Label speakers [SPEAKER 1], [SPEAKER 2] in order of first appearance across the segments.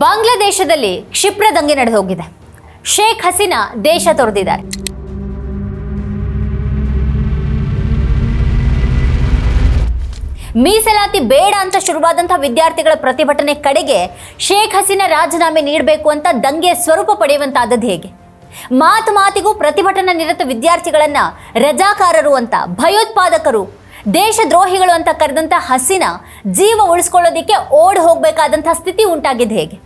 [SPEAKER 1] ಬಾಂಗ್ಲಾದೇಶದಲ್ಲಿ ಕ್ಷಿಪ್ರ ದಂಗೆ ನಡೆದು ಹೋಗಿದೆ. ಶೇಖ್ ಹಸೀನಾ ದೇಶ ತೊರೆದಿದ್ದಾರೆ. ಮೀಸಲಾತಿ ಬೇಡ ಅಂತ ಶುರುವಾದಂತಹ ವಿದ್ಯಾರ್ಥಿಗಳ ಪ್ರತಿಭಟನೆ ಕಡೆಗೆ ಶೇಖ್ ಹಸೀನಾ ರಾಜೀನಾಮೆ ನೀಡಬೇಕು ಅಂತ ದಂಗೆ ಸ್ವರೂಪ ಪಡೆಯುವಂತಾದದ್ದು ಹೇಗೆ? ಮಾತು ಮಾತಿಗೂ ಪ್ರತಿಭಟನಾ ನಿರತ ವಿದ್ಯಾರ್ಥಿಗಳನ್ನ ರಜಾಕಾರರು ಅಂತ ಭಯೋತ್ಪಾದಕರು ದೇಶದ್ರೋಹಿಗಳು ಅಂತ ಕರೆದಂಥ ಹಸಿನ ಜೀವ ಉಳಿಸ್ಕೊಳ್ಳೋದಿಕ್ಕೆ ಓಡ್ ಹೋಗಬೇಕಾದಂಥ ಸ್ಥಿತಿ ಉಂಟಾಗಿದೆ ಹೇಗೆ?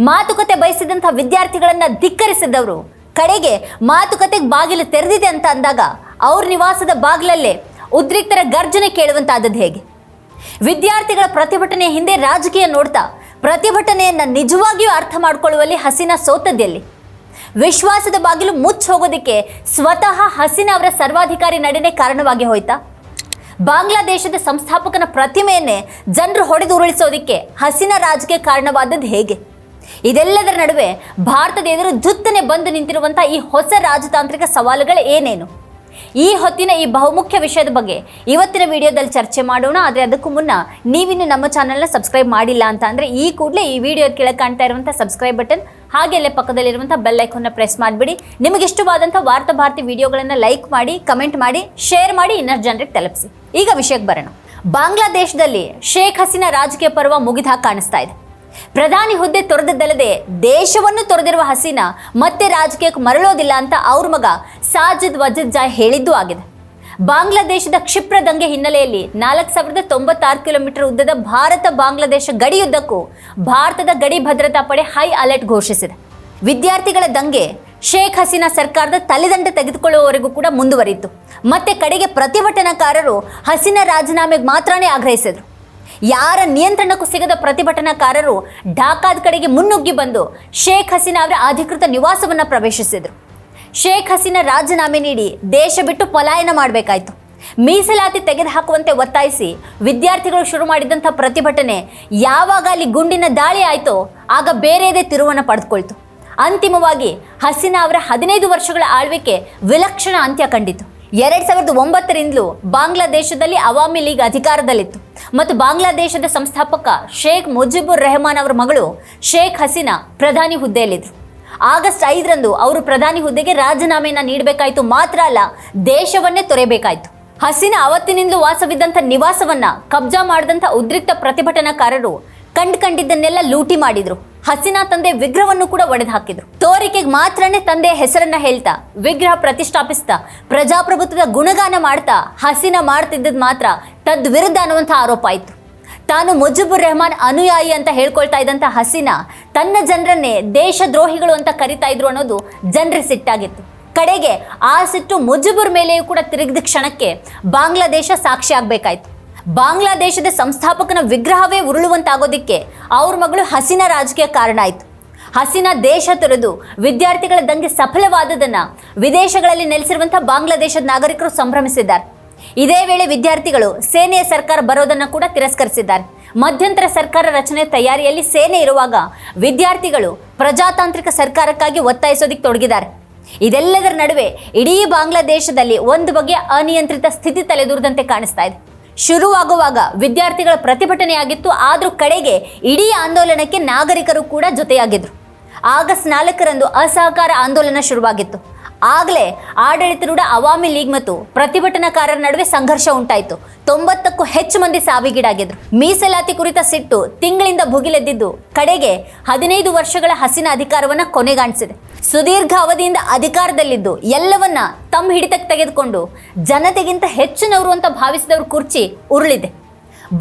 [SPEAKER 1] ಮಾತುಕತೆ ಬಯಸಿದಂಥ ವಿದ್ಯಾರ್ಥಿಗಳನ್ನು ಧಿಕ್ಕರಿಸಿದವರು ಕಡೆಗೆ ಮಾತುಕತೆಗೆ ಬಾಗಿಲು ತೆರೆದಿದೆ ಅಂತ ಅಂದಾಗ ಅವ್ರ ನಿವಾಸದ ಬಾಗಿಲಲ್ಲೇ ಉದ್ರಿಕ್ತರ ಗರ್ಜನೆ ಕೇಳುವಂತಾದದ್ದು ಹೇಗೆ? ವಿದ್ಯಾರ್ಥಿಗಳ ಪ್ರತಿಭಟನೆ ಹಿಂದೆ ರಾಜಕೀಯ ನೋಡ್ತಾ ಪ್ರತಿಭಟನೆಯನ್ನು ನಿಜವಾಗಿಯೂ ಅರ್ಥ ಮಾಡಿಕೊಳ್ಳುವಲ್ಲಿ ಹಸಿನ ಸೋತದ್ದೆಲ್ಲಿ ವಿಶ್ವಾಸದ ಬಾಗಿಲು ಮುಚ್ಚಿ ಹೋಗೋದಕ್ಕೆ ಸ್ವತಃ ಹಸಿನ ಅವರ ಸರ್ವಾಧಿಕಾರಿ ನಡೆನೆ ಕಾರಣವಾಗಿ ಹೋಯ್ತಾ? ಬಾಂಗ್ಲಾದೇಶದ ಸಂಸ್ಥಾಪಕನ ಪ್ರತಿಮೆಯನ್ನೇ ಜನರು ಹೊಡೆದು ಉರುಳಿಸೋದಕ್ಕೆ ಹಸಿನ ರಾಜಕೀಯ ಕಾರಣವಾದದ್ದು ಹೇಗೆ? ಇದೆಲ್ಲದರ ನಡುವೆ ಭಾರತದ ಎದುರು ಜುತ್ತನೆ ಬಂದು ನಿಂತಿರುವಂಥ ಈ ಹೊಸ ರಾಜತಾಂತ್ರಿಕ ಸವಾಲುಗಳು ಏನೇನು? ಈ ಹೊತ್ತಿನ ಈ ಬಹುಮುಖ್ಯ ವಿಷಯದ ಬಗ್ಗೆ ಇವತ್ತಿನ ವಿಡಿಯೋದಲ್ಲಿ ಚರ್ಚೆ ಮಾಡೋಣ. ಆದರೆ ಅದಕ್ಕೂ ಮುನ್ನ ನೀವಿನ್ನು ನಮ್ಮ ಚಾನಲ್ನ ಸಬ್ಸ್ಕ್ರೈಬ್ ಮಾಡಿಲ್ಲ ಅಂತ ಅಂದರೆ ಈ ಕೂಡಲೇ ಈ ವಿಡಿಯೋ ಕೆಳಗೆ ಕಾಣ್ತಾ ಇರುವಂಥ ಸಬ್ಸ್ಕ್ರೈಬ್ ಬಟನ್ ಹಾಗೆ ಅಲ್ಲೇ ಪಕ್ಕದಲ್ಲಿರುವಂಥ ಬೆಲ್ ಐಕನ್ನ ಪ್ರೆಸ್ ಮಾಡಿಬಿಡಿ. ನಿಮಗೆ ಇಷ್ಟವಾದಂಥ ವಾರ್ತಾ ಭಾರತಿ ವಿಡಿಯೋಗಳನ್ನು ಲೈಕ್ ಮಾಡಿ ಕಮೆಂಟ್ ಮಾಡಿ ಶೇರ್ ಮಾಡಿ, ಇನ್ನಷ್ಟು ಜನರಿಗೆ ತಲುಪಿಸಿ. ಈಗ ವಿಷಯಕ್ಕೆ ಬರೋಣ. ಬಾಂಗ್ಲಾದೇಶದಲ್ಲಿ ಶೇಖ್ ಹಸೀನಾ ರಾಜಕೀಯ ಪರ್ವ ಮುಗಿದ ಕಾಣಿಸ್ತಾ ಇದೆ. ಪ್ರಧಾನಿ ಹುದ್ದೆ ತೊರೆದದ್ದಲ್ಲದೆ ದೇಶವನ್ನು ತೊರೆದಿರುವ ಹಸೀನಾ ಮತ್ತೆ ರಾಜಕೀಯಕ್ಕೆ ಮರಳೋದಿಲ್ಲ ಅಂತ ಅವ್ರ ಮಗ ಸಾಜಿದ್ ವಜದ್ ಜಾಯ್ ಹೇಳಿದ್ದು ಆಗಿದೆ. ಬಾಂಗ್ಲಾದೇಶದ ಕ್ಷಿಪ್ರ ದಂಗೆ ಹಿನ್ನೆಲೆಯಲ್ಲಿ ನಾಲ್ಕು ಸಾವಿರದ ತೊಂಬತ್ತಾರು ಕಿಲೋಮೀಟರ್ ಉದ್ದದ ಭಾರತ ಬಾಂಗ್ಲಾದೇಶ ಗಡಿಯುದ್ದಕ್ಕೂ ಭಾರತದ ಗಡಿ ಭದ್ರತಾ ಪಡೆ ಹೈ ಅಲರ್ಟ್ ಘೋಷಿಸಿದೆ. ವಿದ್ಯಾರ್ಥಿಗಳ ದಂಗೆ ಶೇಖ್ ಹಸೀನಾ ಸರ್ಕಾರದ ತಲೆದಂಡ ತೆಗೆದುಕೊಳ್ಳುವವರೆಗೂ ಕೂಡ ಮುಂದುವರಿಯಿತು. ಮತ್ತೆ ಕಡೆಗೆ ಪ್ರತಿಭಟನಾಕಾರರು ಹಸೀನಾ ರಾಜೀನಾಮೆಗೆ ಮಾತ್ರನೇ ಆಗ್ರಹಿಸಿದರು. ಯಾರ ನಿಯಂತ್ರಣಕ್ಕೂ ಸಿಗದ ಪ್ರತಿಭಟನಾಕಾರರು ಢಾಕಾದ ಕಡೆಗೆ ಮುನ್ನುಗ್ಗಿ ಬಂದು ಶೇಖ್ ಹಸೀನಾ ಅವರ ಅಧಿಕೃತ ನಿವಾಸವನ್ನು ಪ್ರವೇಶಿಸಿದರು. ಶೇಖ್ ಹಸೀನಾ ರಾಜೀನಾಮೆ ನೀಡಿ ದೇಶ ಬಿಟ್ಟು ಪಲಾಯನ ಮಾಡಬೇಕಾಯಿತು. ಮೀಸಲಾತಿ ತೆಗೆದುಹಾಕುವಂತೆ ಒತ್ತಾಯಿಸಿ ವಿದ್ಯಾರ್ಥಿಗಳು ಶುರು ಮಾಡಿದಂಥ ಪ್ರತಿಭಟನೆ ಯಾವಾಗ ಅಲ್ಲಿ ಗುಂಡಿನ ದಾಳಿ ಆಯಿತೋ ಆಗ ಬೇರೆಯದೇ ತಿರುವನ್ನು ಪಡೆದುಕೊಳ್ತು. ಅಂತಿಮವಾಗಿ ಹಸೀನಾ ಅವರ ಹದಿನೈದು ವರ್ಷಗಳ ಆಳ್ವಿಕೆ ವಿಲಕ್ಷಣ ಅಂತ್ಯ ಕಂಡಿತು. ಎರಡು ಸಾವಿರದ ಒಂಬತ್ತರಿಂದಲೂ ಬಾಂಗ್ಲಾದೇಶದಲ್ಲಿ ಅವಾಮಿ ಲೀಗ್ ಅಧಿಕಾರದಲ್ಲಿತ್ತು ಮತ್ತು ಬಾಂಗ್ಲಾದೇಶದ ಸಂಸ್ಥಾಪಕ ಶೇಖ್ ಮುಜಿಬುರ್ ರೆಹಮಾನ್ ಅವರ ಮಗಳು ಶೇಖ್ ಹಸೀನಾ ಪ್ರಧಾನಿ ಹುದ್ದೆಯಲ್ಲಿದ್ದರು. ಆಗಸ್ಟ್ ಐದರಂದು ಅವರು ಪ್ರಧಾನಿ ಹುದ್ದೆಗೆ ರಾಜೀನಾಮೆಯನ್ನು ನೀಡಬೇಕಾಯಿತು ಮಾತ್ರ ಅಲ್ಲ, ದೇಶವನ್ನೇ ತೊರೆಯಬೇಕಾಯಿತು ಹಸೀನಾ ಅವತ್ತಿನಿಂದಲೂ ವಾಸವಿದ್ದಂಥ ನಿವಾಸವನ್ನ ಕಬ್ಜಾ ಮಾಡಿದಂಥ ಉದ್ರಿಕ್ತ ಪ್ರತಿಭಟನಾಕಾರರು ಕಂಡು ಕಂಡಿದ್ದನ್ನೆಲ್ಲ ಲೂಟಿ ಮಾಡಿದ್ರು. ಹಸೀನಾ ತಂದೆ ವಿಗ್ರಹವನ್ನು ಕೂಡ ಒಡೆದು ಹಾಕಿದ್ರು ತೋರಿಕೆಗೆ ಮಾತ್ರನೇ ತಂದೆ ಹೆಸರನ್ನ ಹೇಳ್ತಾ, ವಿಗ್ರಹ ಪ್ರತಿಷ್ಠಾಪಿಸ್ತಾ, ಪ್ರಜಾಪ್ರಭುತ್ವದ ಗುಣಗಾನ ಮಾಡ್ತಾ, ಹಸೀನಾ ಮಾಡ್ತಿದ್ದದ್ ಮಾತ್ರ ತದ್ ವಿರುದ್ಧ ಅನ್ನುವಂಥ ಆರೋಪ ಆಯಿತು ತಾನು ಮುಜಿಬುರ್ ರೆಹಮಾನ್ ಅನುಯಾಯಿ ಅಂತ ಹೇಳ್ಕೊಳ್ತಾ ಇದ್ದಂಥ ಹಸೀನಾ ತನ್ನ ಜನರನ್ನೇ ದೇಶದ್ರೋಹಿಗಳು ಅಂತ ಕರಿತಾ ಇದ್ರು ಅನ್ನೋದು ಜನರಿಗೆ ಸಿಟ್ಟಾಗಿತ್ತು. ಕಡೆಗೆ ಆ ಸಿಟ್ಟು ಮುಜಿಬುರ್ ಮೇಲೆಯೂ ಕೂಡ ತಿರುಗಿದ ಕ್ಷಣಕ್ಕೆ ಬಾಂಗ್ಲಾದೇಶ ಸಾಕ್ಷಿ ಆಗ್ಬೇಕಾಯ್ತು. ಬಾಂಗ್ಲಾದೇಶದ ಸಂಸ್ಥಾಪಕನ ವಿಗ್ರಹವೇ ಉರುಳುವಂತಾಗೋದಿಕ್ಕೆ ಅವ್ರ ಮಗಳು ಹಸೀನಾ ರಾಜಕೀಯ ಕಾರಣ ಆಯಿತು. ಹಸೀನಾ ದೇಶ ತೊರೆದು ವಿದ್ಯಾರ್ಥಿಗಳ ದಂಗೆ ಸಫಲವಾದದನ್ನು ವಿದೇಶಗಳಲ್ಲಿ ನೆಲೆಸಿರುವಂಥ ಬಾಂಗ್ಲಾದೇಶದ ನಾಗರಿಕರು ಸಂಭ್ರಮಿಸಿದ್ದಾರೆ. ಇದೇ ವೇಳೆ ವಿದ್ಯಾರ್ಥಿಗಳು ಸೇನೆಯ ಸರ್ಕಾರ ಬರೋದನ್ನು ಕೂಡ ತಿರಸ್ಕರಿಸಿದ್ದಾರೆ. ಮಧ್ಯಂತರ ಸರ್ಕಾರ ರಚನೆ ತಯಾರಿಯಲ್ಲಿ ಸೇನೆ ಇರುವಾಗ ವಿದ್ಯಾರ್ಥಿಗಳು ಪ್ರಜಾತಾಂತ್ರಿಕ ಸರ್ಕಾರಕ್ಕಾಗಿ ಒತ್ತಾಯಿಸೋದಕ್ಕೆ ತೊಡಗಿದ್ದಾರೆ. ಇದೆಲ್ಲದರ ನಡುವೆ ಇಡೀ ಬಾಂಗ್ಲಾದೇಶದಲ್ಲಿ ಒಂದು ಬಗೆಯ ಅನಿಯಂತ್ರಿತ ಸ್ಥಿತಿ ತಲೆದೂರದಂತೆ ಕಾಣಿಸ್ತಾ ಇದೆ. ಶುರುವಾಗುವಾಗ ವಿದ್ಯಾರ್ಥಿಗಳ ಪ್ರತಿಭಟನೆಯಾಗಿತ್ತು, ಆದರೂ ಕಡೆಗೆ ಇಡೀ ಆಂದೋಲನಕ್ಕೆ ನಾಗರಿಕರು ಕೂಡ ಜೊತೆಯಾಗಿದ್ರು. ಆಗಸ್ಟ್ ನಾಲ್ಕರಂದು ಅಸಹಕಾರ ಆಂದೋಲನ ಶುರುವಾಗಿತ್ತು. ಆಗಲೇ ಆಡಳಿತರೂಢ ಅವಾಮಿ ಲೀಗ್ ಮತ್ತು ಪ್ರತಿಭಟನಾಕಾರರ ನಡುವೆ ಸಂಘರ್ಷ ಉಂಟಾಯಿತು. ತೊಂಬತ್ತಕ್ಕೂ ಹೆಚ್ಚು ಮಂದಿ ಸಾವಿಗೀಡಾಗಿದ್ರು. ಮೀಸಲಾತಿ ಕುರಿತ ಸಿಟ್ಟು ತಿಂಗಳಿಂದ ಭುಗಿಲೆದ್ದಿದ್ದು ಕಡೆಗೆ ಹದಿನೈದು ವರ್ಷಗಳ ಹಸಿನ ಅಧಿಕಾರವನ್ನು ಕೊನೆಗಾಣಿಸಿದೆ. ಸುದೀರ್ಘ ಅವಧಿಯಿಂದ ಅಧಿಕಾರದಲ್ಲಿದ್ದು ಎಲ್ಲವನ್ನ ತಮ್ಮ ಹಿಡಿತಕ್ಕೆ ತೆಗೆದುಕೊಂಡು ಜನತೆಗಿಂತ ಹೆಚ್ಚಿನವರು ಅಂತ ಭಾವಿಸಿದವರು ಕುರ್ಚಿ ಉರುಳಿದೆ.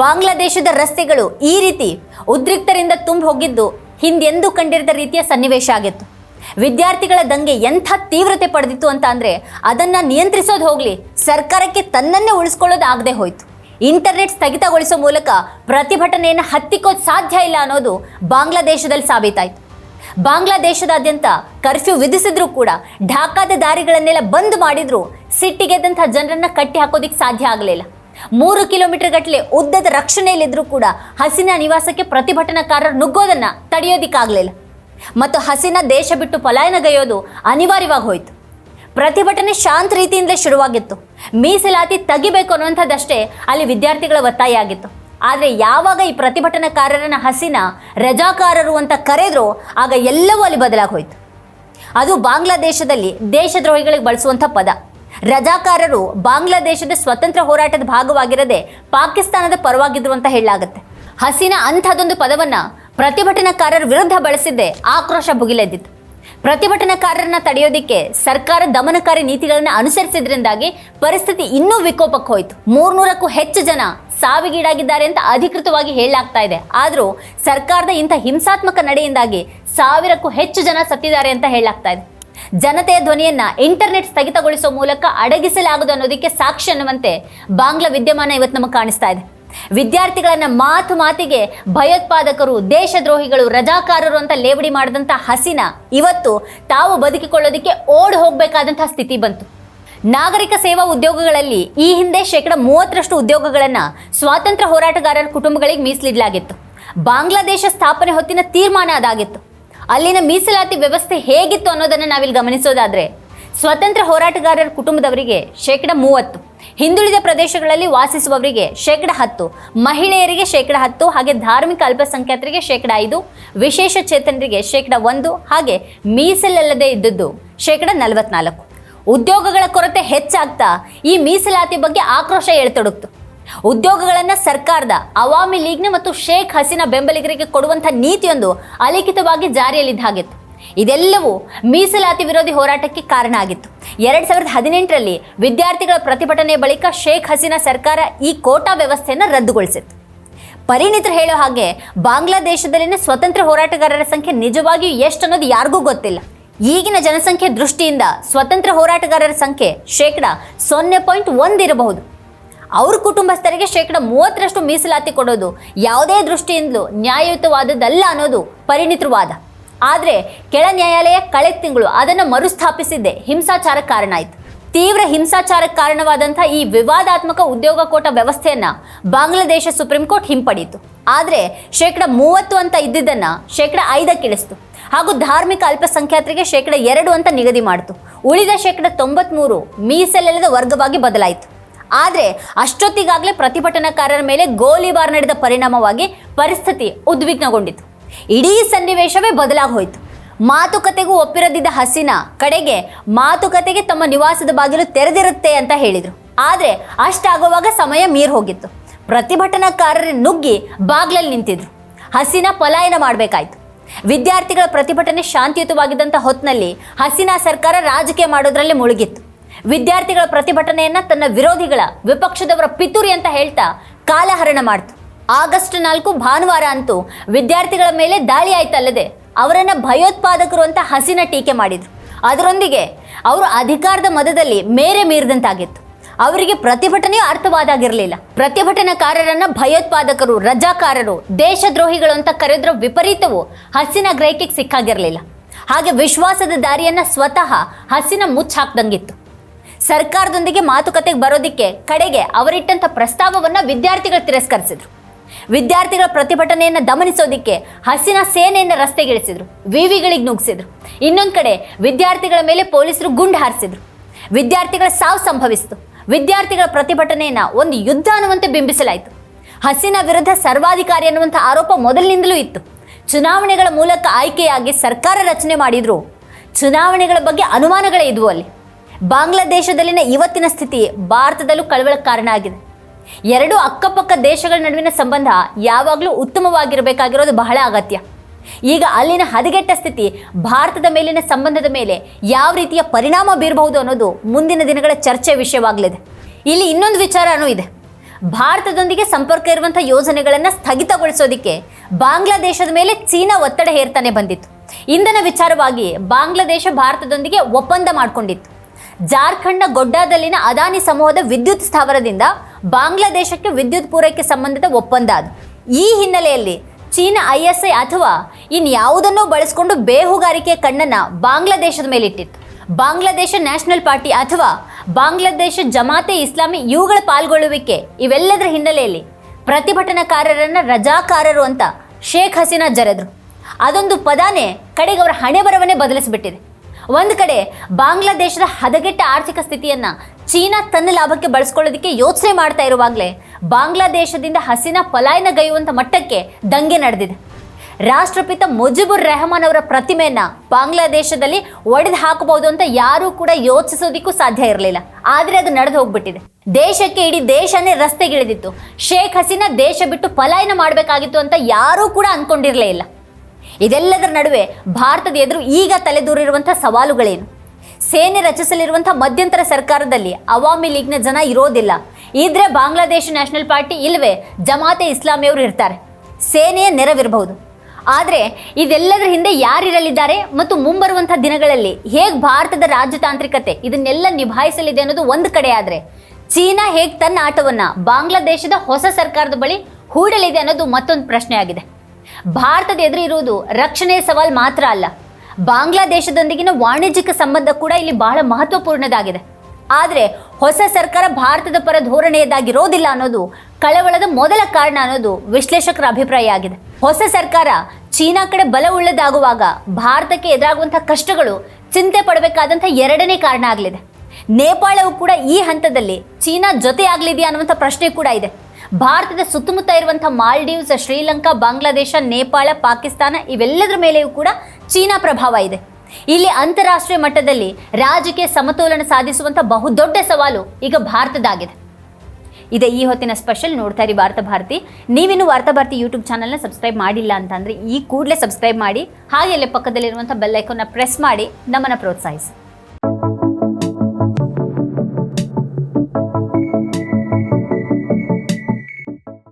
[SPEAKER 1] ಬಾಂಗ್ಲಾದೇಶದ ರಸ್ತೆಗಳು ಈ ರೀತಿ ಉದ್ರಿಕ್ತರಿಂದ ತುಂಬಿ ಹೋಗಿದ್ದು ಹಿಂದೆಂದೂ ಕಂಡಿರದ ರೀತಿಯ ಸನ್ನಿವೇಶ ಆಗಿತ್ತು. ವಿದ್ಯಾರ್ಥಿಗಳ ದಂಗೆ ಎಂಥ ತೀವ್ರತೆ ಪಡೆದಿತ್ತು ಅಂತ ಅಂದರೆ ಅದನ್ನು ನಿಯಂತ್ರಿಸೋದು ಹೋಗಲಿ, ಸರ್ಕಾರಕ್ಕೆ ತನ್ನನ್ನೇ ಉಳಿಸ್ಕೊಳ್ಳೋದು ಆಗದೆ ಹೋಯ್ತು. ಇಂಟರ್ನೆಟ್ ಸ್ಥಗಿತಗೊಳಿಸೋ ಮೂಲಕ ಪ್ರತಿಭಟನೆಯನ್ನು ಹತ್ತಿಕ್ಕೋದು ಸಾಧ್ಯ ಇಲ್ಲ ಅನ್ನೋದು ಬಾಂಗ್ಲಾದೇಶದಲ್ಲಿ ಸಾಬೀತಾಯಿತು. ಬಾಂಗ್ಲಾದೇಶದಾದ್ಯಂತ ಕರ್ಫ್ಯೂ ವಿಧಿಸಿದ್ರೂ ಕೂಡ ಢಾಕಾದ ದಾರಿಗಳನ್ನೆಲ್ಲ ಬಂದ್ ಮಾಡಿದ್ರು ಸಿಟ್ಟಿಗೆದ್ದಂಥ ಜನರನ್ನ ಕಟ್ಟಿ ಹಾಕೋದಿಕ್ಕೆ ಸಾಧ್ಯ ಆಗಲಿಲ್ಲ. ಮೂರು ಕಿಲೋಮೀಟರ್ ಗಟ್ಟಲೆ ಉದ್ದದ ರಕ್ಷಣೆಯಲ್ಲಿದ್ದರೂ ಕೂಡ ಹಸಿನ ನಿವಾಸಕ್ಕೆ ಪ್ರತಿಭಟನಾಕಾರರು ನುಗ್ಗೋದನ್ನು ತಡೆಯೋದಿಕ್ಕಾಗಲಿಲ್ಲ ಮತ್ತು ಹಸಿನ ದೇಶ ಬಿಟ್ಟು ಪಲಾಯನಗೈಯೋದು ಅನಿವಾರ್ಯವಾಗಿ ಹೋಯಿತು. ಪ್ರತಿಭಟನೆ ಶಾಂತ ರೀತಿಯಿಂದಲೇ ಶುರುವಾಗಿತ್ತು. ಮೀಸಲಾತಿ ತೆಗಿಬೇಕು ಅನ್ನುವಂಥದ್ದಷ್ಟೇ ಅಲ್ಲಿ ವಿದ್ಯಾರ್ಥಿಗಳ ಒತ್ತಾಯ ಆಗಿತ್ತು. ಆದರೆ ಯಾವಾಗ ಈ ಪ್ರತಿಭಟನಾಕಾರರನ್ನ ಹಸಿನ ರಜಾಕಾರರು ಅಂತ ಕರೆದ್ರು, ಆಗ ಎಲ್ಲವೂ ಅಲ್ಲಿ ಬದಲಾಗಿ ಹೋಯಿತು ಅದು ಬಾಂಗ್ಲಾದೇಶದಲ್ಲಿ ದೇಶದ್ರೋಹಿಗಳಿಗೆ ಬಳಸುವಂಥ ಪದ. ರಜಾಕಾರರು ಬಾಂಗ್ಲಾದೇಶದ ಸ್ವತಂತ್ರ ಹೋರಾಟದ ಭಾಗವಾಗಿರದೆ ಪಾಕಿಸ್ತಾನದ ಪರವಾಗಿದ್ರು ಅಂತ ಹೇಳಲಾಗುತ್ತೆ. ಹಸಿನ ಅಂಥದ್ದೊಂದು ಪದವನ್ನ ಪ್ರತಿಭಟನಾಕಾರರ ವಿರುದ್ಧ ಬಳಸಿದ್ದೆ ಆಕ್ರೋಶ ಭುಗಿಲೆದ್ದಿತ್ತು. ಪ್ರತಿಭಟನಾಕಾರರನ್ನ ತಡೆಯೋದಿಕ್ಕೆ ಸರ್ಕಾರ ದಮನಕಾರಿ ನೀತಿಗಳನ್ನು ಅನುಸರಿಸಿದ್ರಿಂದಾಗಿ ಪರಿಸ್ಥಿತಿ ಇನ್ನೂ ವಿಕೋಪಕ್ಕೆ ಹೋಯಿತು. ಮೂರ್ನೂರಕ್ಕೂ ಹೆಚ್ಚು ಜನ ಸಾವಿಗೀಡಾಗಿದ್ದಾರೆ ಅಂತ ಅಧಿಕೃತವಾಗಿ ಹೇಳಲಾಗ್ತಾ ಇದೆ. ಆದರೂ ಸರ್ಕಾರದ ಇಂಥ ಹಿಂಸಾತ್ಮಕ ನಡೆಯಿಂದಾಗಿ ಸಾವಿರಕ್ಕೂ ಹೆಚ್ಚು ಜನ ಸತ್ತಿದ್ದಾರೆ ಅಂತ ಹೇಳಲಾಗ್ತಾ ಇದೆ. ಜನತೆಯ ಧ್ವನಿಯನ್ನ ಇಂಟರ್ನೆಟ್ ಸ್ಥಗಿತಗೊಳಿಸುವ ಮೂಲಕ ಅಡಗಿಸಲಾಗದು ಅನ್ನೋದಕ್ಕೆ ಸಾಕ್ಷಿ ಅನ್ನುವಂತೆ ಬಾಂಗ್ಲಾ ವಿದ್ಯಮಾನ ಇವತ್ತು ನಮಗೆ ಕಾಣಿಸ್ತಾ ಇದೆ. ವಿದ್ಯಾರ್ಥಿಗಳನ್ನ ಮಾತು ಮಾತಿಗೆ ಭಯೋತ್ಪಾದಕರು, ದೇಶದ್ರೋಹಿಗಳು, ರಜಾಕಾರರು ಅಂತ ಲೇವಡಿ ಮಾಡಿದಂಥ ಹಸಿನ ಇವತ್ತು ತಾವು ಬದುಕಿಕೊಳ್ಳೋದಕ್ಕೆ ಓಡ್ ಹೋಗಬೇಕಾದಂತಹ ಸ್ಥಿತಿ ಬಂತು. ನಾಗರಿಕ ಸೇವಾ ಉದ್ಯೋಗಗಳಲ್ಲಿ ಈ ಹಿಂದೆ ಶೇಕಡ ಮೂವತ್ತರಷ್ಟು ಉದ್ಯೋಗಗಳನ್ನು ಸ್ವಾತಂತ್ರ್ಯ ಹೋರಾಟಗಾರರ ಕುಟುಂಬಗಳಿಗೆ ಮೀಸಲಿಡಲಾಗಿತ್ತು. ಬಾಂಗ್ಲಾದೇಶ ಸ್ಥಾಪನೆ ಹೊತ್ತಿನ ತೀರ್ಮಾನ ಅದಾಗಿತ್ತು. ಅಲ್ಲಿನ ಮೀಸಲಾತಿ ವ್ಯವಸ್ಥೆ ಹೇಗಿತ್ತು ಅನ್ನೋದನ್ನು ನಾವಿಲ್ಲಿ ಗಮನಿಸೋದಾದರೆ ಸ್ವತಂತ್ರ ಹೋರಾಟಗಾರರ ಕುಟುಂಬದವರಿಗೆ ಶೇಕಡ ಮೂವತ್ತು ಹಿಂದುಳಿದ ಪ್ರದೇಶಗಳಲ್ಲಿ ವಾಸಿಸುವವರಿಗೆ ಶೇಕಡ ಹತ್ತು, ಮಹಿಳೆಯರಿಗೆ ಶೇಕಡ ಹತ್ತು, ಹಾಗೆ ಧಾರ್ಮಿಕ ಅಲ್ಪಸಂಖ್ಯಾತರಿಗೆ ಶೇಕಡ ಐದು, ವಿಶೇಷ ಚೇತನರಿಗೆ ಶೇಕಡ ಒಂದು, ಹಾಗೆ ಮೀಸಲಲ್ಲದೆ ಇದ್ದದ್ದು ಶೇಕಡ ನಲವತ್ನಾಲ್ಕು. ಉದ್ಯೋಗಗಳ ಕೊರತೆ ಹೆಚ್ಚಾಗ್ತಾ ಈ ಮೀಸಲಾತಿ ಬಗ್ಗೆ ಆಕ್ರೋಶ ಎಳ್ತೊಡಗ್ತು ಉದ್ಯೋಗಗಳನ್ನು ಸರ್ಕಾರದ, ಅವಾಮಿ ಲೀಗ್ನ ಮತ್ತು ಶೇಖ್ ಹಸೀನಾ ಬೆಂಬಲಿಗರಿಗೆ ಕೊಡುವಂಥ ನೀತಿಯೊಂದು ಅಲಿಖಿತವಾಗಿ ಜಾರಿಯಲ್ಲಿದ್ದ ಹಾಗಿತ್ತು. ಇದೆಲ್ಲವೂ ಮೀಸಲಾತಿ ವಿರೋಧಿ ಹೋರಾಟಕ್ಕೆ ಕಾರಣ ಆಗಿತ್ತು. ಎರಡು ಸಾವಿರದ ಹದಿನೆಂಟರಲ್ಲಿ ವಿದ್ಯಾರ್ಥಿಗಳ ಪ್ರತಿಭಟನೆ ಬಳಿಕ ಶೇಖ್ ಹಸೀನಾ ಸರ್ಕಾರ ಈ ಕೋಟಾ ವ್ಯವಸ್ಥೆಯನ್ನು ರದ್ದುಗೊಳಿಸಿತ್ತು. ಪರಿಣಿತರು ಹೇಳೋ ಹಾಗೆ ಬಾಂಗ್ಲಾದೇಶದಲ್ಲಿನ ಸ್ವತಂತ್ರ ಹೋರಾಟಗಾರರ ಸಂಖ್ಯೆ ನಿಜವಾಗಿಯೂ ಎಷ್ಟು ಅನ್ನೋದು ಯಾರಿಗೂ ಗೊತ್ತಿಲ್ಲ. ಈಗಿನ ಜನಸಂಖ್ಯೆ ದೃಷ್ಟಿಯಿಂದ ಸ್ವತಂತ್ರ ಹೋರಾಟಗಾರರ ಸಂಖ್ಯೆ ಶೇಕಡ ಸೊನ್ನೆ ಪಾಯಿಂಟ್ ಒಂದಿರಬಹುದು ಅವ್ರ ಕುಟುಂಬಸ್ಥರಿಗೆ ಶೇಕಡ ಮೂವತ್ತರಷ್ಟು ಮೀಸಲಾತಿ ಕೊಡೋದು ಯಾವುದೇ ದೃಷ್ಟಿಯಿಂದಲೂ ನ್ಯಾಯಯುತವಾದದ್ದಲ್ಲ ಅನ್ನೋದು ಪರಿಣಿತರ ವಾದ ಆದರೆ ಕೆಳ ನ್ಯಾಯಾಲಯ ಕಳೆದ ತಿಂಗಳು ಅದನ್ನು ಮರುಸ್ಥಾಪಿಸಿದ್ದೆ ಹಿಂಸಾಚಾರ ಕಾರಣ ಆಯಿತು ತೀವ್ರ ಹಿಂಸಾಚಾರಕ್ಕೆ ಕಾರಣವಾದಂಥ ಈ ವಿವಾದಾತ್ಮಕ ಉದ್ಯೋಗ ಕೋಟ ವ್ಯವಸ್ಥೆಯನ್ನು ಬಾಂಗ್ಲಾದೇಶ ಸುಪ್ರೀಂ ಕೋರ್ಟ್ ಹಿಂಪಡೆಯಿತು ಆದರೆ ಶೇಕಡ ಮೂವತ್ತು ಅಂತ ಇದ್ದಿದ್ದನ್ನ ಶೇಕಡ ಐದಕ್ಕೆ ಇಳಿಸ್ತು ಹಾಗೂ ಧಾರ್ಮಿಕ ಅಲ್ಪಸಂಖ್ಯಾತರಿಗೆ ಶೇಕಡ ಎರಡು ಅಂತ ನಿಗದಿ ಮಾಡಿತು. ಉಳಿದ ಶೇಕಡ ತೊಂಬತ್ಮೂರು ಮೀಸಲಿಲ್ಲದ ವರ್ಗವಾಗಿ ಬದಲಾಯಿತು. ಆದರೆ ಅಷ್ಟೊತ್ತಿಗಾಗಲೇ ಪ್ರತಿಭಟನಾಕಾರರ ಮೇಲೆ ಗೋಲಿಬಾರ್ ನಡೆದ ಪರಿಣಾಮವಾಗಿ ಪರಿಸ್ಥಿತಿ ಉದ್ವಿಗ್ನಗೊಂಡಿತು. ಇಡೀ ಸನ್ನಿವೇಶವೇ ಬದಲಾಗಿ ಹೋಯಿತು ಮಾತುಕತೆಗೂ ಒಪ್ಪಿರದಿದ್ದ ಹಸಿನ ಕಡೆಗೆ ಮಾತುಕತೆಗೆ ತಮ್ಮ ನಿವಾಸದ ಬಾಗಿಲು ತೆರೆದಿರುತ್ತೆ ಅಂತ ಹೇಳಿದರು. ಆದರೆ ಅಷ್ಟಾಗುವಾಗ ಸಮಯ ಮೀರ್ ಹೋಗಿತ್ತು. ಪ್ರತಿಭಟನಾಕಾರರ ನುಗ್ಗಿ ಬಾಗ್ಲಲ್ಲಿ ನಿಂತಿದ್ರು. ಹಸಿನ ಪಲಾಯನ ಮಾಡಬೇಕಾಯ್ತು. ವಿದ್ಯಾರ್ಥಿಗಳ ಪ್ರತಿಭಟನೆ ಶಾಂತಿಯುತವಾಗಿದ್ದಂಥ ಹೊತ್ತಿನಲ್ಲಿ ಹಸೀನಾ ಸರ್ಕಾರ ರಾಜಕೀಯ ಮಾಡೋದ್ರಲ್ಲಿ ಮುಳುಗಿತ್ತು. ವಿದ್ಯಾರ್ಥಿಗಳ ಪ್ರತಿಭಟನೆಯನ್ನ ತನ್ನ ವಿರೋಧಿಗಳ ವಿಪಕ್ಷದವರ ಪಿತೂರಿ ಅಂತ ಹೇಳ್ತಾ ಕಾಲಹರಣ ಮಾಡ್ತು. ಆಗಸ್ಟ್ ನಾಲ್ಕು ಭಾನುವಾರ ಅಂತೂ ವಿದ್ಯಾರ್ಥಿಗಳ ಮೇಲೆ ದಾಳಿ ಆಯ್ತಲ್ಲದೆ ಅವರನ್ನು ಭಯೋತ್ಪಾದಕರು ಅಂತ ಹಸಿನ ಟೀಕೆ ಮಾಡಿದ್ರು. ಅದರೊಂದಿಗೆ ಅವರು ಅಧಿಕಾರದ ಮದದಲ್ಲಿ ಮೇರೆ ಮೀರಿದಂತಾಗಿತ್ತು. ಅವರಿಗೆ ಪ್ರತಿಭಟನೆಯೂ ಅರ್ಥವಾದಾಗಿರಲಿಲ್ಲ. ಪ್ರತಿಭಟನಾಕಾರರನ್ನ ಭಯೋತ್ಪಾದಕರು, ರಜಾಕಾರರು, ದೇಶದ್ರೋಹಿಗಳು ಅಂತ ಕರೆದ್ರ ವಿಪರೀತವು ಹಸಿನ ಗ್ರಹಿಕೆಗೆ ಸಿಕ್ಕಾಗಿರಲಿಲ್ಲ. ಹಾಗೆ ವಿಶ್ವಾಸದ ದಾರಿಯನ್ನ ಸ್ವತಃ ಹಸಿನ ಮುಚ್ಚಾಕ್ದಂಗಿತ್ತು. ಸರ್ಕಾರದೊಂದಿಗೆ ಮಾತುಕತೆಗೆ ಬರೋದಿಕ್ಕೆ ಕಡೆಗೆ ಅವರಿಟ್ಟಂಥ ಪ್ರಸ್ತಾವವನ್ನ ವಿದ್ಯಾರ್ಥಿಗಳು ತಿರಸ್ಕರಿಸಿದ್ರು. ವಿದ್ಯಾರ್ಥಿಗಳ ಪ್ರತಿಭಟನೆಯನ್ನು ದಮನಿಸೋದಿಕ್ಕೆ ಹಸಿನ ಸೇನೆಯನ್ನು ರಸ್ತೆಗಿಳಿಸಿದ್ರು, ವಿವಿಗಳಿಗೆ ನುಗ್ಗಿಸಿದ್ರು. ಇನ್ನೊಂದು ಕಡೆ ವಿದ್ಯಾರ್ಥಿಗಳ ಮೇಲೆ ಪೊಲೀಸರು ಗುಂಡು ಹಾರಿಸಿದ್ರು. ವಿದ್ಯಾರ್ಥಿಗಳ ಸಾವು ಸಂಭವಿಸಿತು. ವಿದ್ಯಾರ್ಥಿಗಳ ಪ್ರತಿಭಟನೆಯನ್ನು ಒಂದು ಯುದ್ಧ ಅನ್ನುವಂತೆ ಬಿಂಬಿಸಲಾಯಿತು. ಹಸಿನ ವಿರುದ್ಧ ಸರ್ವಾಧಿಕಾರಿ ಅನ್ನುವಂಥ ಆರೋಪ ಮೊದಲಿನಿಂದಲೂ ಇತ್ತು. ಚುನಾವಣೆಗಳ ಮೂಲಕ ಆಯ್ಕೆಯಾಗಿ ಸರ್ಕಾರ ರಚನೆ ಮಾಡಿದ್ರು. ಚುನಾವಣೆಗಳ ಬಗ್ಗೆ ಅನುಮಾನಗಳೇ ಇದ್ವು ಅಲ್ಲಿ. ಬಾಂಗ್ಲಾದೇಶದಲ್ಲಿನ ಇವತ್ತಿನ ಸ್ಥಿತಿ ಭಾರತದಲ್ಲೂ ಕಳವಳಕ್ಕೆ ಕಾರಣ ಆಗಿದೆ. ಎರಡು ಅಕ್ಕಪಕ್ಕ ದೇಶಗಳ ನಡುವಿನ ಸಂಬಂಧ ಯಾವಾಗಲೂ ಉತ್ತಮವಾಗಿರಬೇಕಾಗಿರೋದು ಬಹಳ ಅಗತ್ಯ. ಈಗ ಅಲ್ಲಿನ ಹದಗೆಟ್ಟ ಸ್ಥಿತಿ ಭಾರತದ ಮೇಲಿನ ಸಂಬಂಧದ ಮೇಲೆ ಯಾವ ರೀತಿಯ ಪರಿಣಾಮ ಬೀರಬಹುದು ಅನ್ನೋದು ಮುಂದಿನ ದಿನಗಳ ಚರ್ಚೆ ವಿಷಯವಾಗಲಿದೆ. ಇಲ್ಲಿ ಇನ್ನೊಂದು ವಿಚಾರನೂ ಇದೆ. ಭಾರತದೊಂದಿಗೆ ಸಂಪರ್ಕ ಇರುವಂಥ ಯೋಜನೆಗಳನ್ನು ಸ್ಥಗಿತಗೊಳಿಸೋದಕ್ಕೆ ಬಾಂಗ್ಲಾದೇಶದ ಮೇಲೆ ಚೀನಾ ಒತ್ತಡ ಹೇರ್ತಾನೆ ಬಂದಿತ್ತು. ಇಂಧನ ವಿಚಾರವಾಗಿ ಬಾಂಗ್ಲಾದೇಶ ಭಾರತದೊಂದಿಗೆ ಒಪ್ಪಂದ ಮಾಡಿಕೊಂಡಿತ್ತು. ಜಾರ್ಖಂಡ್ನ ಗೊಡ್ಡಾದಲ್ಲಿನ ಅದಾನಿ ಸಮೂಹದ ವಿದ್ಯುತ್ ಸ್ಥಾವರದಿಂದ ಬಾಂಗ್ಲಾದೇಶಕ್ಕೆ ವಿದ್ಯುತ್ ಪೂರೈಕೆ ಸಂಬಂಧಿತ ಒಪ್ಪಂದ. ಅದು ಈ ಹಿನ್ನೆಲೆಯಲ್ಲಿ ಚೀನಾ ಐ ಎಸ್ ಐ ಅಥವಾ ಇನ್ಯಾವುದನ್ನೋ ಬಳಸಿಕೊಂಡು ಬೇಹುಗಾರಿಕೆಯ ಕಣ್ಣನ್ನು ಬಾಂಗ್ಲಾದೇಶದ ಮೇಲಿಟ್ಟಿತ್ತು. ಬಾಂಗ್ಲಾದೇಶ ನ್ಯಾಷನಲ್ ಪಾರ್ಟಿ ಅಥವಾ ಬಾಂಗ್ಲಾದೇಶ ಜಮಾತೆ ಇಸ್ಲಾಮಿ ಇವುಗಳ ಪಾಲ್ಗೊಳ್ಳುವಿಕೆ ಇವೆಲ್ಲದರ ಹಿನ್ನೆಲೆಯಲ್ಲಿ ಪ್ರತಿಭಟನಾಕಾರರನ್ನ ರಜಾಕಾರರು ಅಂತ ಶೇಖ್ ಹಸೀನಾ ಜರೆದ್ರು. ಅದೊಂದು ಪದಾನೇ ಕಡೆಗೆ ಅವರ ಹಣೆ ಬರವನ್ನೇ ಬದಲಿಸಿಬಿಟ್ಟಿದೆ. ಒಂದು ಕಡೆ ಬಾಂಗ್ಲಾದೇಶದ ಹದಗೆಟ್ಟ ಆರ್ಥಿಕ ಸ್ಥಿತಿಯನ್ನ ಚೀನಾ ತನ್ನ ಲಾಭಕ್ಕೆ ಬಳಸ್ಕೊಳ್ಳೋದಕ್ಕೆ ಯೋಚನೆ ಮಾಡ್ತಾ ಇರುವಾಗಲೇ ಬಾಂಗ್ಲಾದೇಶದಿಂದ ಹಸಿನ ಪಲಾಯನಗೈಯುವಂಥ ಮಟ್ಟಕ್ಕೆ ದಂಗೆ ನಡೆದಿದೆ. ರಾಷ್ಟ್ರಪಿತ ಮುಜಿಬುರ್ ರೆಹಮಾನ್ ಅವರ ಪ್ರತಿಮೆಯನ್ನ ಬಾಂಗ್ಲಾದೇಶದಲ್ಲಿ ಒಡೆದು ಹಾಕಬಹುದು ಅಂತ ಯಾರೂ ಕೂಡ ಯೋಚಿಸೋದಿಕ್ಕೂ ಸಾಧ್ಯ ಇರಲಿಲ್ಲ. ಆದರೆ ಅದು ನಡೆದು ಹೋಗ್ಬಿಟ್ಟಿದೆ. ದೇಶಕ್ಕೆ ಇಡೀ ದೇಶನೇ ರಸ್ತೆಗಿಳಿದಿತ್ತು. ಶೇಖ್ ಹಸೀನಾ ದೇಶ ಬಿಟ್ಟು ಪಲಾಯನ ಮಾಡಬೇಕಾಗಿತ್ತು ಅಂತ ಯಾರೂ ಕೂಡ ಅನ್ಕೊಂಡಿರಲೇ ಇಲ್ಲ. ಇದೆಲ್ಲದರ ನಡುವೆ ಭಾರತದ ಎದುರು ಈಗ ತಲೆದೂರಿರುವಂಥ ಸವಾಲುಗಳೇನು? ಸೇನೆ ರಚಿಸಲಿರುವಂಥ ಮಧ್ಯಂತರ ಸರ್ಕಾರದಲ್ಲಿ ಅವಾಮಿ ಲೀಗ್ನ ಜನ ಇರೋದಿಲ್ಲ. ಇದ್ರೆ ಬಾಂಗ್ಲಾದೇಶ ನ್ಯಾಷನಲ್ ಪಾರ್ಟಿ ಇಲ್ಲವೇ ಜಮಾತೆ ಇಸ್ಲಾಮಿಯವರು ಇರ್ತಾರೆ. ಸೇನೆಯ ನೆರವಿರಬಹುದು. ಆದರೆ ಇದೆಲ್ಲದರ ಹಿಂದೆ ಯಾರಿರಲಿದ್ದಾರೆ ಮತ್ತು ಮುಂಬರುವಂಥ ದಿನಗಳಲ್ಲಿ ಹೇಗೆ ಭಾರತದ ರಾಜತಾಂತ್ರಿಕತೆ ಇದನ್ನೆಲ್ಲ ನಿಭಾಯಿಸಲಿದೆ ಅನ್ನೋದು ಒಂದು ಕಡೆ ಆದರೆ ಚೀನಾ ಹೇಗೆ ತನ್ನ ಆಟವನ್ನು ಬಾಂಗ್ಲಾದೇಶದ ಹೊಸ ಸರ್ಕಾರದ ಬಳಿ ಹೂಡಲಿದೆ ಅನ್ನೋದು ಮತ್ತೊಂದು ಪ್ರಶ್ನೆ ಆಗಿದೆ ಭಾರತದ ಎದುರಿರುವುದು ರಕ್ಷಣೆಯ ಸವಾಲು ಮಾತ್ರ ಅಲ್ಲ. ಬಾಂಗ್ಲಾದೇಶದೊಂದಿಗಿನ ವಾಣಿಜ್ಯಿಕ ಸಂಬಂಧ ಕೂಡ ಇಲ್ಲಿ ಬಹಳ ಮಹತ್ವಪೂರ್ಣದಾಗಿದೆ. ಆದರೆ ಹೊಸ ಸರ್ಕಾರ ಭಾರತದ ಪರ ಧೋರಣೆಯದಾಗಿರೋದಿಲ್ಲ ಅನ್ನೋದು ಕಳವಳದ ಮೊದಲ ಕಾರಣ ಅನ್ನೋದು ವಿಶ್ಲೇಷಕರ ಅಭಿಪ್ರಾಯ ಆಗಿದೆ. ಹೊಸ ಸರ್ಕಾರ ಚೀನಾ ಕಡೆ ಬಲ ಉಳ್ಳದಾಗುವಾಗ ಭಾರತಕ್ಕೆ ಎದುರಾಗುವಂಥ ಕಷ್ಟಗಳು ಚಿಂತೆ ಪಡಬೇಕಾದಂಥ ಎರಡನೇ ಕಾರಣ ಆಗಲಿದೆ. ನೇಪಾಳವು ಕೂಡ ಈ ಹಂತದಲ್ಲಿ ಚೀನಾ ಜೊತೆ ಆಗಲಿದೆಯಾ ಅನ್ನುವಂಥ ಪ್ರಶ್ನೆ ಕೂಡ ಇದೆ. ಭಾರತದ ಸುತ್ತಮುತ್ತ ಇರುವಂಥ ಮಾಲ್ಡೀವ್ಸ್, ಶ್ರೀಲಂಕಾ, ಬಾಂಗ್ಲಾದೇಶ, ನೇಪಾಳ, ಪಾಕಿಸ್ತಾನ ಇವೆಲ್ಲದರ ಮೇಲೆಯೂ ಕೂಡ ಚೀನಾ ಪ್ರಭಾವ ಇದೆ. ಇಲ್ಲಿ ಅಂತಾರಾಷ್ಟ್ರೀಯ ಮಟ್ಟದಲ್ಲಿ ರಾಜಕೀಯ ಸಮತೋಲನ ಸಾಧಿಸುವಂಥ ಬಹುದೊಡ್ಡ ಸವಾಲು ಈಗ ಭಾರತದಾಗಿದೆ. ಇದೆ ಈ ಹೊತ್ತಿನ ಸ್ಪೆಷಲ್ ನೋಡ್ತಾ ಇರಿ ವಾರ್ತಾ ಭಾರತಿ. ನೀವಿನ್ನು ವಾರ್ತಾ ಭಾರತಿ ಯೂಟ್ಯೂಬ್ ಚಾನಲ್ನ ಸಬ್ಸ್ಕ್ರೈಬ್ ಮಾಡಿಲ್ಲ ಅಂತಂದರೆ ಈ ಕೂಡಲೇ ಸಬ್ಸ್ಕ್ರೈಬ್ ಮಾಡಿ ಹಾಗೆ ಅಲ್ಲೇ ಪಕ್ಕದಲ್ಲಿರುವಂಥ ಬೆಲ್ ಐಕಾನ್ನ ಪ್ರೆಸ್ ಮಾಡಿ, ನಮ್ಮನ್ನು ಪ್ರೋತ್ಸಾಹಿಸಿ.